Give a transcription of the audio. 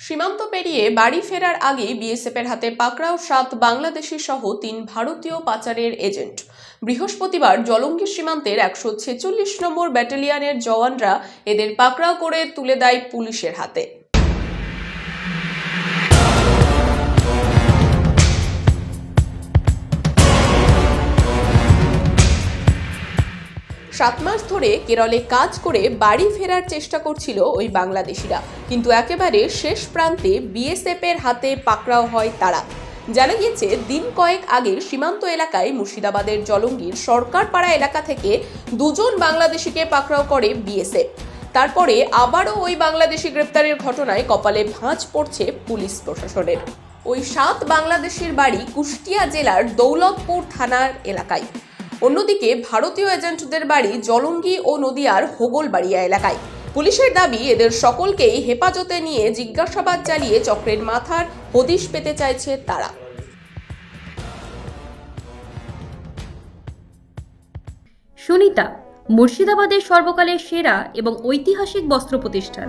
সীমান্ত পেরিয়ে বাড়ি ফেরার আগে বিএসএফের হাতে পাকড়াও সাত বাংলাদেশি সহ তিন ভারতীয় পাচারের এজেন্ট। বৃহস্পতিবার জলঙ্গি সীমান্তের একশো ছেচল্লিশ নম্বর ব্যাটালিয়নের জওয়ানরা এদের পাকড়াও করে তুলে দেয় পুলিশের হাতে। সাত মাস ধরে কেরলে কাজ করে বাড়ি ফেরার চেষ্টা করছিল ওই বাংলাদেশিরা। কিন্তু একেবারে শেষ প্রান্তে বিএসএফ এর হাতে পাকড়াও হয় তারা। জানা গিয়েছে, দিন কয়েক আগে সীমান্ত এলাকায় মুর্শিদাবাদের জলঙ্গির সরকারপাড়া এলাকা থেকে দুজন বাংলাদেশিকে পাকড়াও করে বিএসএফ। তারপরে আবারও ওই বাংলাদেশি গ্রেপ্তারের ঘটনায় কপালে ভাঁজ পড়ছে পুলিশ প্রশাসনের। ওই সাত বাংলাদেশের বাড়ি কুষ্টিয়া জেলার দৌলতপুর থানার এলাকায়। অন্যদিকে ভারতীয় এজেন্টদের বাড়ি জলঙ্গি ও নদিয়ার হোগলবাড়িয়া এলাকায়। পুলিশের দাবি, এদের সকলকেই হেফাজতে নিয়ে জিজ্ঞাসাবাদ চালিয়ে চক্রের মাথার হদিশ পেতে চাইছে তারা। সুনিতা, মুর্শিদাবাদের সর্বকালের সেরা এবং ঐতিহাসিক বস্ত্র প্রতিষ্ঠান।